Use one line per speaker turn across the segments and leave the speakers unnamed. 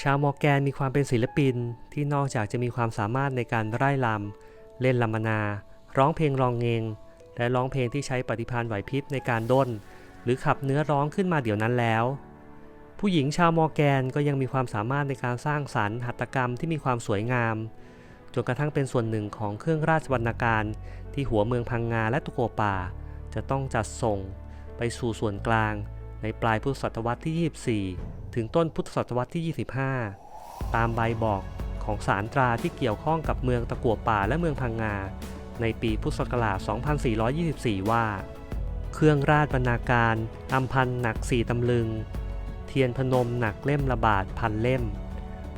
ชาวมอร์แกนมีความเป็นศิลปินที่นอกจากจะมีความสามารถในการไร่ลำ เล่นลำมนา ร้องเพลงรองเงง และร้องเพลงที่ใช้ปฏิภาณไหวพริบในการด้น หรือขับเนื้อร้องขึ้นมาเดี๋ยวนั้นแล้ว ผู้หญิงชาวมอร์แกนก็ยังมีความสามารถในการสร้างสรรค์หัตถกรรมที่มีความสวยงามจนกระทั่งเป็นส่วนหนึ่งของเครื่องราชบรรณาการที่หัวเมืองพังงาและตุโกป่าจะต้องจัดส่งไปสู่ส่วนกลางในปลายพุทธศตวรรษที่ 24 ถึงต้นพุทธศตวรรษที่ 25 ตามใบบอกของสารตราที่เกี่ยวข้องกับเมืองตะกัวป่าและเมืองพังงา ในปีพุทธศักราช 2424 ว่า เครื่องราชบรรณาการอัมพันหนักสี่ตำลึง เทียนพนมหนักเล่มละบาทพันเล่ม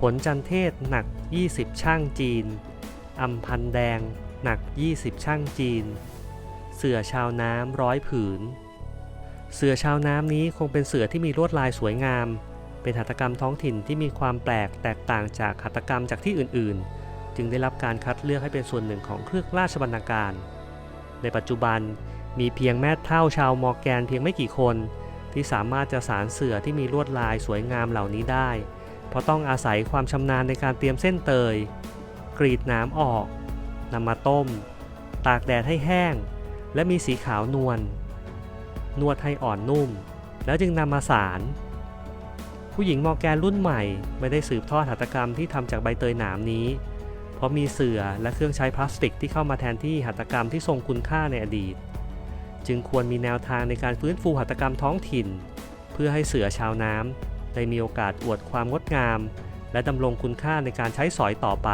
ผลจันเทศหนัก 20 ช่างจีนอัมพันแดงหนัก 20 ช่างจีน เสือชาวน้ำร้อยผืน เสือชาวน้ำนี้คงเป็นเสือที่มีลวดลายสวยงาม เป็นหัตถกรรมท้องถิ่นที่มีความแปลกแตกต่างจากหัตถกรรมจากที่อื่นๆ จึงได้รับการคัดเลือกให้เป็นส่วนหนึ่งของเครื่องราชบรรณาการ ในปัจจุบันมีเพียงแม่เท่าชาวมอร์แกนเพียงไม่กี่คน ที่สามารถจะสารเสือที่มีลวดลายสวยงามเหล่านี้ได้ เพราะต้องอาศัยความชำนาญในการเตรียมเส้นเตย กรีดน้ำออกนำมาต้ม ตากแดดให้แห้ง และมีสีขาวนวลนวดให้อ่อนนุ่ม แล้วจึงนำมาสาร ผู้หญิงมอแกนรุ่นใหม่ไม่ได้สืบทอดหัตถกรรมที่ทำจากใบเตยหนามนี้ เพราะมีเสื่อและเครื่องใช้พลาสติกที่เข้ามาแทนที่หัตถกรรมที่ทรงคุณค่าในอดีต จึงควรมีแนวทางในการฟื้นฟูหัตถกรรมท้องถิ่น เพื่อให้เสือชาวน้ำได้มีโอกาสอวดความงดงาม และดำรงคุณค่าในการใช้สอยต่อไป